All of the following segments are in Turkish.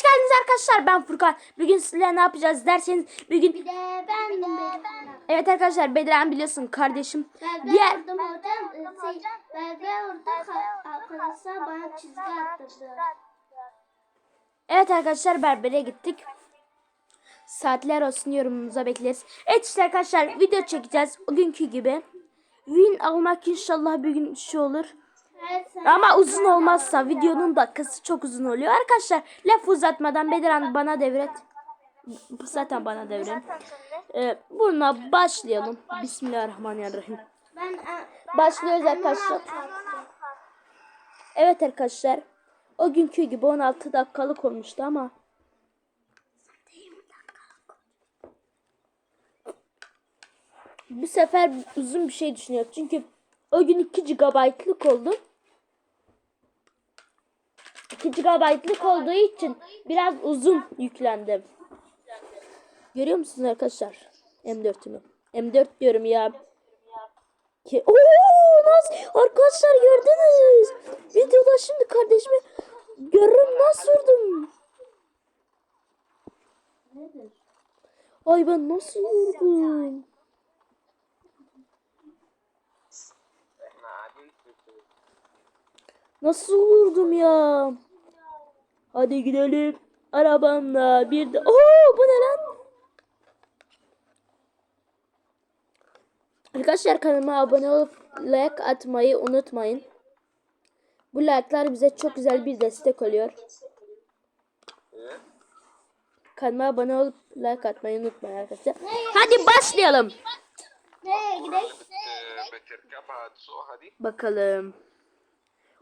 Hoş geldiniz arkadaşlar. Ben Furkan. Bugün sizlerle ne yapacağız derseniz bugün Bir de ben bir de ben. Evet arkadaşlar Bedran biliyorsun kardeşim. Ben Diğer vurdum hocam. Şey, ben arkadaşlar bana çizgi attırdı. Evet arkadaşlar berbere gittik. Saatler olsun yorumunuza bekleriz. Evet işte arkadaşlar video çekeceğiz. Bugünkü gibi. Win almak inşallah bir gün şey olur. Ama uzun olmazsa videonun dakikası çok uzun oluyor. Arkadaşlar laf uzatmadan Bedran bana devret. Zaten bana devret. Ee, bununla başlayalım. Bismillahirrahmanirrahim. ben Başlıyoruz arkadaşlar. Evet arkadaşlar. O günkü gibi 16 dakikalık olmuştu ama. Bu sefer uzun bir şey düşünüyorum. Çünkü o gün 2 GB'lık oldu. 2 GB'lık olduğu için biraz uzun yüklendim. Görüyor musunuz arkadaşlar? M4'ümü. M4 diyorum ya. Ki Oo nasıl arkadaşlar gördünüz. Videoda şimdi kardeşimi görürüm nasıl vurdum. Ay ben nasıl vurdum. Nasıl vurdum ya? Hadi gidelim. Arabamla bir de... Oo bu ne lan? Arkadaşlar kanalıma abone olup like atmayı unutmayın. Bu like'lar bize çok güzel bir destek oluyor. Kanalıma abone olup like atmayı unutmayın arkadaşlar. Hadi başlayalım. Bakalım.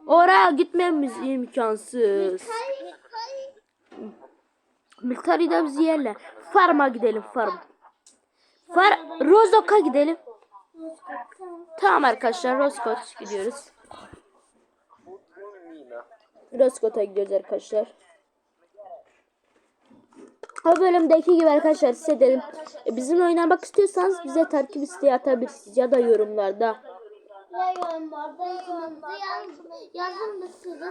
Oraya gitmemiz imkansız. Militari'de bizi yerler. Farm'a gidelim farm. Far Rozok'a gidelim. Tamam arkadaşlar Rozkot gidiyoruz. Rozkot'a gidiyoruz arkadaşlar. O bölümdeki gibi arkadaşlar size dedim. e, Bizim oynamak istiyorsanız bize takip isteği atabilirsiniz ya da yorumlarda. Yazın, sizi.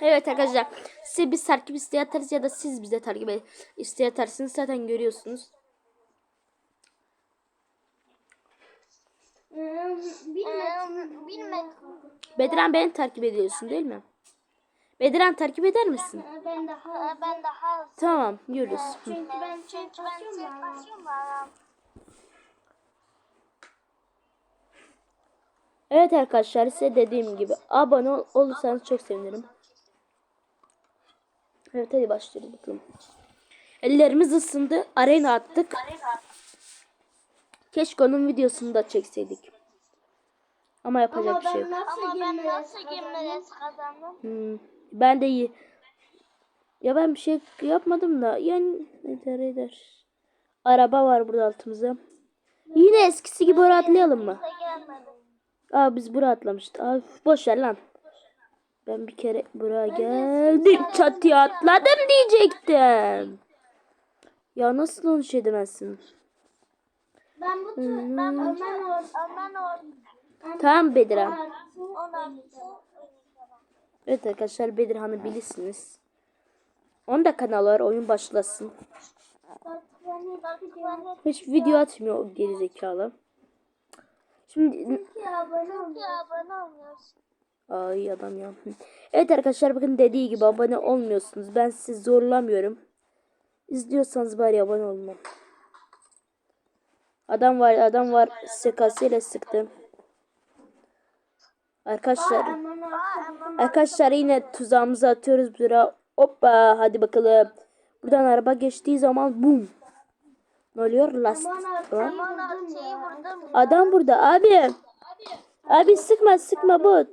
Evet arkadaşlar size biz takip isteği atarız ya da siz bize takip isteği atarsınız zaten görüyorsunuz. Bilmedim. Bilmedim. Bedran beni takip ediyorsun değil mi? Bedran takip eder misin? Ben daha ben daha Tamam yürüz. çünkü ben çünkü ben basıyorum Evet arkadaşlar size dediğim gibi abone ol- olursanız çok sevinirim. Evet hadi başlayalım bakalım. Ellerimiz ısındı. Arena attık. Keşke onun videosunu da çekseydik. Ama yapacak Ama bir şey ben yok. nasıl nasıl girmeliyiz kazandım? Hmm, ben de iyi. Ya ben bir şey yapmadım da yani eder eder. Araba var burada altımızda. Yine eskisi gibi oraya atlayalım mı? Aa biz buraya atlamıştık. Üf, boş ver lan. Ben bir kere buraya geldim. Çatıya atladım diyecektim. Ya nasıl onu şey demezsin? Ben bu tür ben Ömer or Ömer or Tamam Bedirhan. Evet arkadaşlar Bedirhan'ı bilirsiniz. Onun da kanalı var. Oyun başlasın. Hiç video atmıyor o gerizekalı. Şimdi abone ol. abone olmuyorsun. ay adam ya. Evet arkadaşlar bakın dediği gibi abone olmuyorsunuz. Ben sizi zorlamıyorum. İzliyorsanız bari abone olun. Adam var adam var sekasıyla sıktım. Arkadaşlar arkadaşlar yine tuzağımızı atıyoruz buraya. Hoppa hadi bakalım. Buradan araba geçtiği zaman bum. Ne oluyor? Last. Lan. Adam burada abi. Abi sıkma sıkma bot.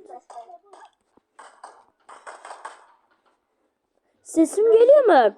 Sesim geliyor mu?